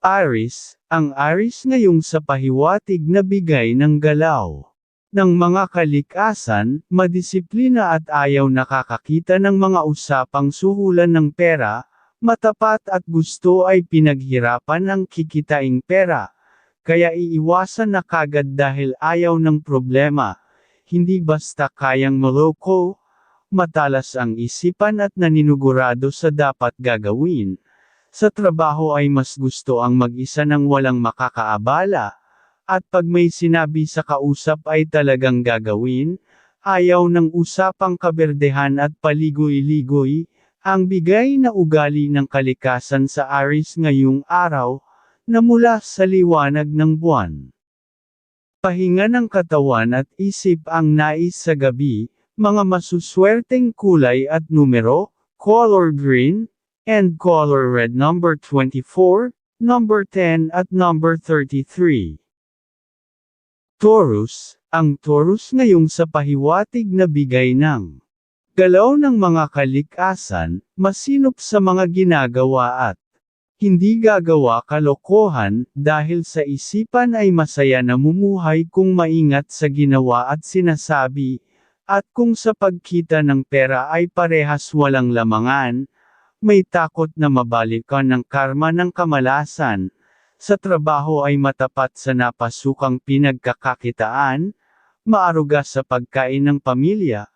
Aris, ang Aris ngayong sa pahiwatig na bigay ng galaw. Ng mga kalikasan, madisiplina at ayaw nakakakita ng mga usapang suhulan ng pera, matapat at gusto ay pinaghirapan ng kikitaing pera. Kaya iiwasan na kagad dahil ayaw ng problema. Hindi basta kayang maloko, matalas ang isipan at naninugurado sa dapat gagawin. Sa trabaho ay mas gusto ang mag-isa ng walang makakaabala. At pag may sinabi sa kausap ay talagang gagawin, ayaw ng usapang kaberdehan at paligoy-ligoy, ang bigay na ugali ng kalikasan sa Aris ngayong araw, na mula sa liwanag ng buwan. Pahinga ng katawan at isip ang nais sa gabi, mga masuswerteng kulay at numero, color green, and color red number 24, number 10 at number 33. Taurus, ang Taurus ngayong sa pahiwatig na bigay ng galaw ng mga kalikasan, masinop sa mga ginagawa at hindi gagawa kalokohan, dahil sa isipan ay masaya namumuhay kung maingat sa ginawa at sinasabi, at kung sa pagkita ng pera ay parehas walang lamangan, may takot na mabalikan ng karma ng kamalasan, sa trabaho ay matapat sa napasukang pinagkakakitaan, maaruga sa pagkain ng pamilya,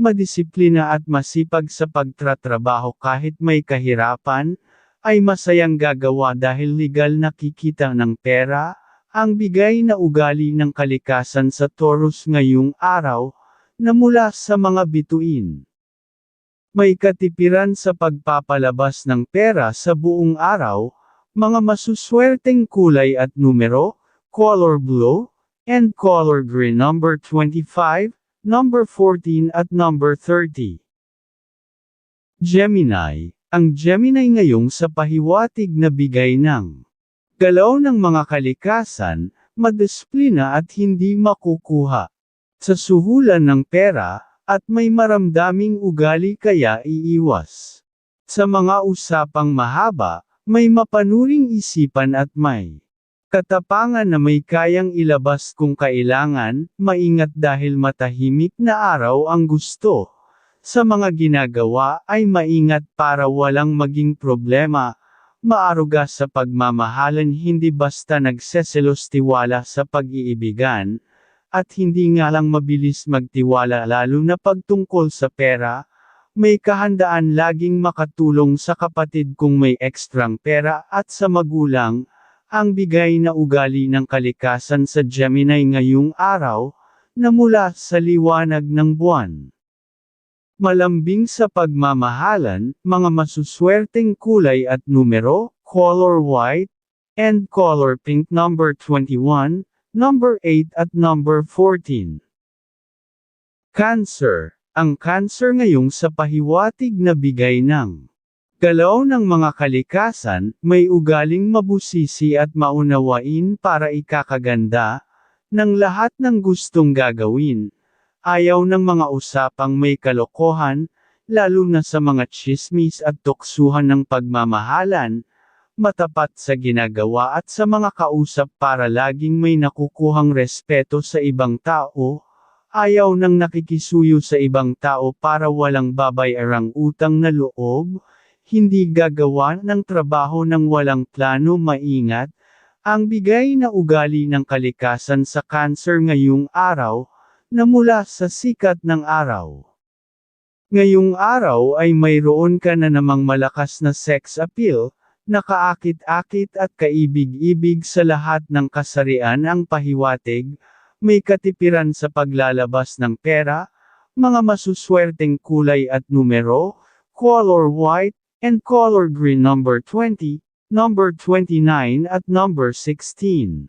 madisiplina at masipag sa pagtratrabaho kahit may kahirapan, ay masayang gagawa dahil legal nakikita ng pera, ang bigay na ugali ng kalikasan sa Taurus ngayong araw, na mula sa mga bituin. May katipiran sa pagpapalabas ng pera sa buong araw, mga masuswerteng kulay at numero, color blue, and color green number 25, number 14 at number 30. Gemini, ang Gemini ngayong sa pahiwatig na bigay ng galaw ng mga kalikasan, madisiplina at hindi makukuha sa suhulan ng pera, at may maramdaming ugali kaya iiwas. Sa mga usapang mahaba, may mapanuring isipan at may katapangan na may kayang ilabas kung kailangan, maingat dahil matahimik na araw ang gusto. Sa mga ginagawa ay maingat para walang maging problema, maaruga sa pagmamahalan hindi basta nagseselos tiwala sa pag-iibigan, at hindi nga lang mabilis magtiwala lalo na pagtungkol sa pera, may kahandaan laging makatulong sa kapatid kung may ekstrang pera at sa magulang, ang bigay na ugali ng kalikasan sa Gemini ngayong araw, na mula sa liwanag ng buwan. Malambing sa pagmamahalan, mga masuswerteng kulay at numero, color white, and color pink number 21, number 8 at number 14. Cancer ang cancer ngayong sa pahiwatig na bigay ng galaw ng mga kalikasan, may ugaling mabusisi at maunawain para ikakaganda, ng lahat ng gustong gagawin. Ayaw ng mga usapang may kalokohan, lalo na sa mga chismis at tuksuhan ng pagmamahalan, matapat sa ginagawa at sa mga kausap para laging may nakukuhang respeto sa ibang tao, Ayaw nang nakikisuyo sa ibang tao para walang babayarang utang na loob, hindi gagawa ng trabaho ng walang plano maingat, ang bigay na ugali ng kalikasan sa cancer ngayong araw, na mula sa sikat ng araw. Ngayong araw ay mayroon ka na namang malakas na sex appeal, nakaakit-akit at kaibig-ibig sa lahat ng kasarian ang pahiwatig, may katipiran sa paglalabas ng pera, mga masuswerteng kulay at numero, color white, and color green number 20, number 29 at number 16.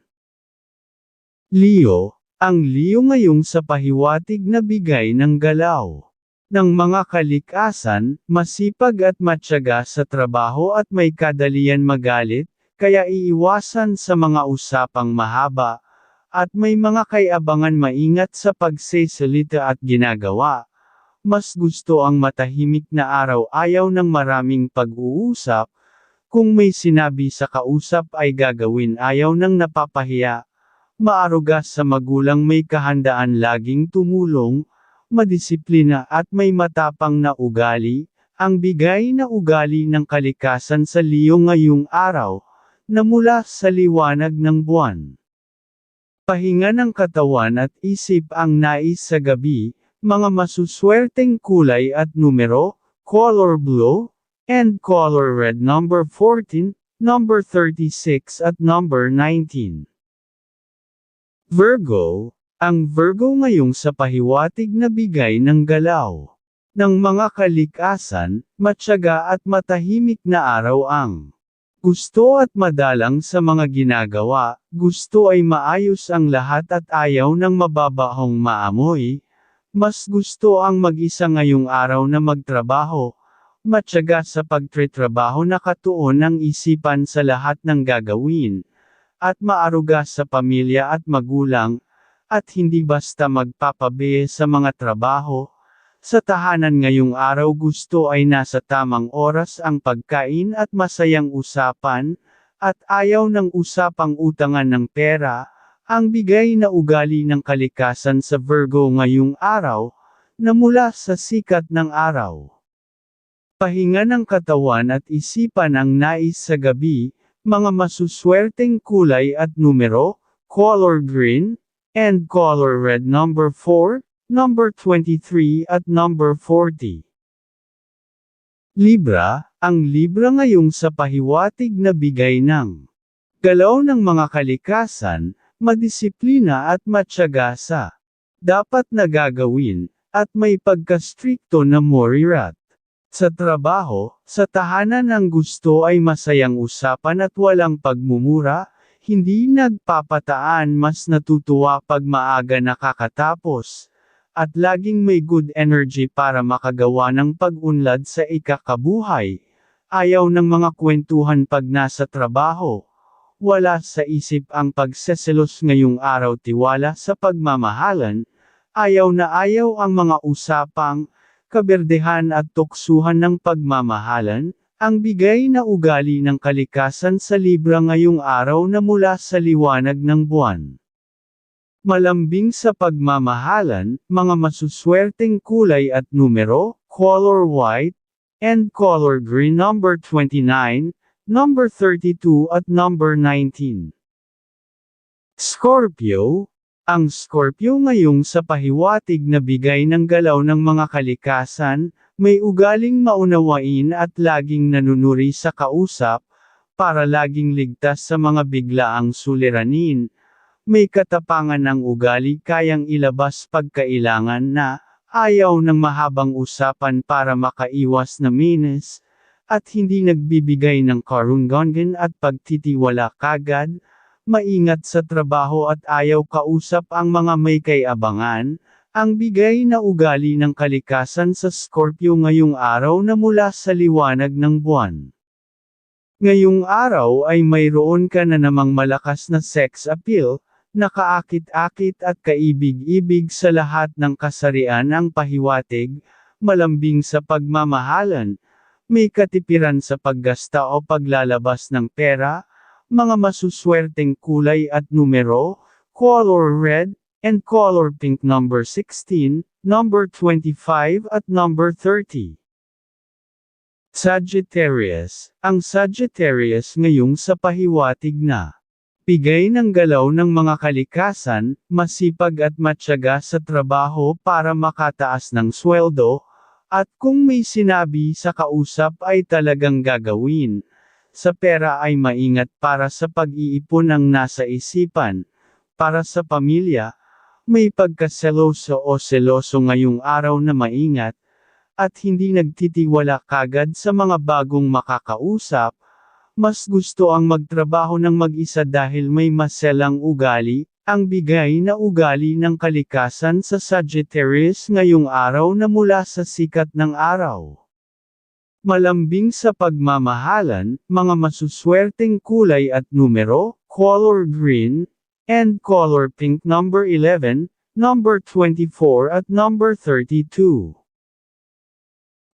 Leo, ang Leo ngayong sa pahiwatig na bigay ng galaw ng mga kalikasan, masipag at matyaga sa trabaho at may kadalian magalit, kaya iiwasan sa mga usapang mahaba, at may mga kayabangan maingat sa pagsesalita at ginagawa. Mas gusto ang matahimik na araw ayaw ng maraming pag-uusap, kung may sinabi sa kausap ay gagawin ayaw ng napapahiya, maaruga sa magulang may kahandaan laging tumulong, madisiplina at may matapang na ugali, ang bigay na ugali ng kalikasan sa Leo ngayong araw, na mula sa liwanag ng buwan. Pahinga ng katawan at isip ang nais sa gabi, mga masuswerteng kulay at numero, color blue, and color red number 14, number 36 at number 19. Virgo, ang Virgo ngayong sa pahiwatig na bigay ng galaw ng mga kalikasan, matyaga at matahimik na araw ang gusto at madalang sa mga ginagawa, gusto ay maayos ang lahat at ayaw ng mababahong maamoy. Mas gusto ang mag-isa ngayong araw na magtrabaho, matyaga sa pagtritrabaho na katuon ang isipan sa lahat ng gagawin, at maaruga sa pamilya at magulang, at hindi basta magpapabe sa mga trabaho, sa tahanan ngayong araw gusto ay nasa tamang oras ang pagkain at masayang usapan, at ayaw ng usapang utangan ng pera, ang bigay na ugali ng kalikasan sa Virgo ngayong araw, na mula sa sikat ng araw. Pahinga ng katawan at isipan ang nais sa gabi, mga masuswerteng kulay at numero, color green, and color red number 4, number 23 at number 40. Libra, ang Libra ngayong sa pahiwatig na bigay ng galaw ng mga kalikasan, madisiplina at matyaga sa dapat na gagawin, at may pagkastrikto na morirat. Sa trabaho, sa tahanan ang gusto ay masayang usapan at walang pagmumura, hindi nagpapataan mas natutuwa pag maaga nakakatapos, at laging may good energy para makagawa ng pag-unlad sa ikakabuhay. Ayaw ng mga kwentuhan pag nasa trabaho. Wala sa isip ang pagseselos ngayong araw tiwala sa pagmamahalan. Ayaw na ayaw ang mga usapang, kaberdehan at tuksuhan ng pagmamahalan, ang bigay na ugali ng kalikasan sa Libra ngayong araw na mula sa liwanag ng buwan. Malambing sa pagmamahalan, mga masuswerteng kulay at numero, color white, and color green number 29, number 32 at number 19. Scorpio, ang Scorpio ngayong sa pahiwatig na bigay ng galaw ng mga kalikasan, may ugaling maunawain at laging nanunuri sa kausap, para laging ligtas sa mga biglaang suliranin, may katapangan ng ugali kayang ilabas pagkailangan na, ayaw ng mahabang usapan para makaiwas na minus, at hindi nagbibigay ng karunggangan at pagtitiwala kagad, maingat sa trabaho at ayaw kausap ang mga may kayabangan, ang bigay na ugali ng kalikasan sa Scorpio ngayong araw na mula sa liwanag ng buwan. Ngayong araw ay mayroon ka na namang malakas na sex appeal, Nakaakit-akit at kaibig-ibig sa lahat ng kasarian ang pahiwatig, malambing sa pagmamahalan, may katipiran sa paggasta o paglalabas ng pera, mga masuswerteng kulay at numero, color red, and color pink number 16, number 25 at number 30. Sagittarius, ang Sagittarius ngayong sa pahiwatig na Bigay ng galaw ng mga kalikasan, masipag at matyaga sa trabaho para makataas ng sweldo, at kung may sinabi sa kausap ay talagang gagawin. Sa pera ay maingat para sa pag-iipon ang nasa isipan. Para sa pamilya, may pagkaseloso o seloso ngayong araw na maingat, at hindi nagtitiwala kagad sa mga bagong makakausap, mas gusto ang magtrabaho ng mag-isa dahil may maselang ugali, ang bigay na ugali ng kalikasan sa Sagittarius ngayong araw na mula sa sikat ng araw. Malambing sa pagmamahalan, mga masuswerteng kulay at numero, color green, and color pink number 11, number 24 at number 32.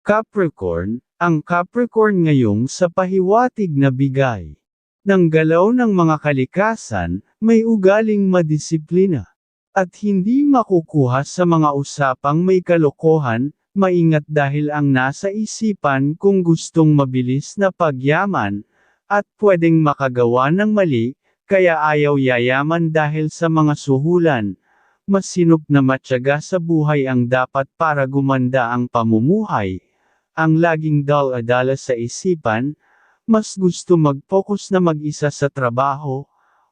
Capricorn, Ang Capricorn ngayong sa pahiwatig na bigay ng galaw ng mga kalikasan, may ugaling madisiplina. At hindi makukuha sa mga usapang may kalokohan, maingat dahil ang nasa isipan kung gustong mabilis na pagyaman, at pwedeng makagawa ng mali, kaya ayaw yayaman dahil sa mga suhulan. Masinop na matyaga sa buhay ang dapat para gumanda ang pamumuhay. Ang laging dal-adala sa isipan, mas gusto mag-focus na mag-isa sa trabaho,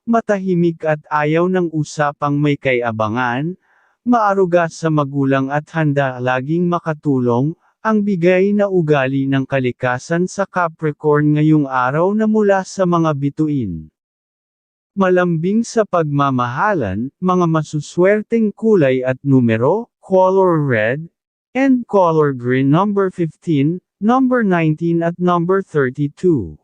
matahimik at ayaw ng usapang may kayabangan, maaruga sa magulang at handa laging makatulong, ang bigay na ugali ng kalikasan sa Capricorn ngayong araw na mula sa mga bituin. Malambing sa pagmamahalan, mga masuswerteng kulay at numero, color red, and color green number 15, number 19 at number 32.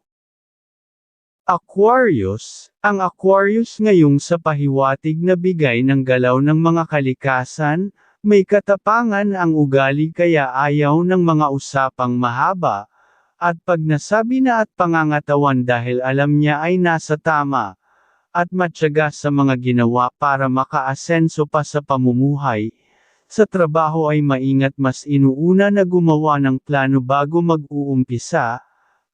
Aquarius, ang Aquarius ngayong sa pahiwatig na bigay ng galaw ng mga kalikasan, may katapangan ang ugali kaya ayaw ng mga usapang mahaba, at pag nasabi na at pangangatawan dahil alam niya ay nasa tama, at matyaga sa mga ginawa para makaasenso pa sa pamumuhay, sa trabaho ay maingat mas inuuna na gumawa ng plano bago mag-uumpisa,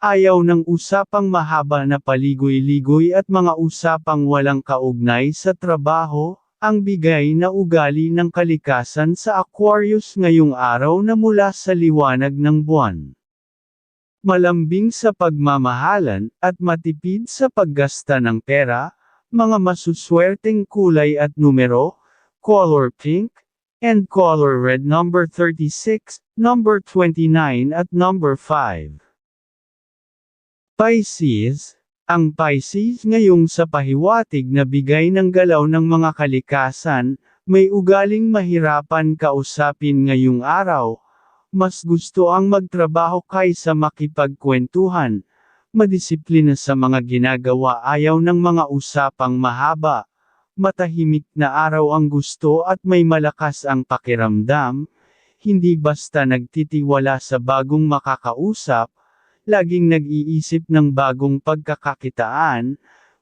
Ayaw ng usapang mahaba na paligoy-ligoy at mga usapang walang kaugnay sa trabaho, ang bigay na ugali ng kalikasan sa Aquarius ngayong araw na mula sa liwanag ng buwan. Malambing sa pagmamahalan, at matipid sa paggasta ng pera, mga masuswerteng kulay at numero, color pink, and color red number 36, number 29 at number 5. Pisces, ang Pisces ngayong sa pahiwatig na bigay ng galaw ng mga kalikasan, may ugaling mahirapan kausapin ngayong araw, mas gusto ang magtrabaho kaysa makipagkwentuhan, madisiplina sa mga ginagawa ayaw ng mga usapang mahaba, matahimik na araw ang gusto at may malakas ang pakiramdam, hindi basta nagtitiwala sa bagong makakausap, laging nag-iisip ng bagong pagkakakitaan,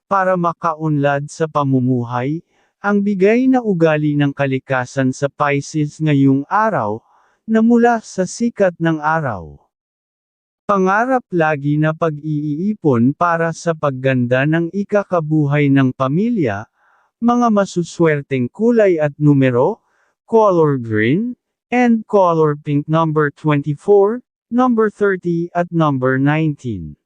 para makaunlad sa pamumuhay, ang bigay na ugali ng kalikasan sa Pisces ngayong araw, na mula sa sikat ng araw. Pangarap lagi na pag-iipon para sa pagganda ng ikakabuhay ng pamilya, mga masuswerteng kulay at numero, color green, and color pink number 24, number 30 at number 19.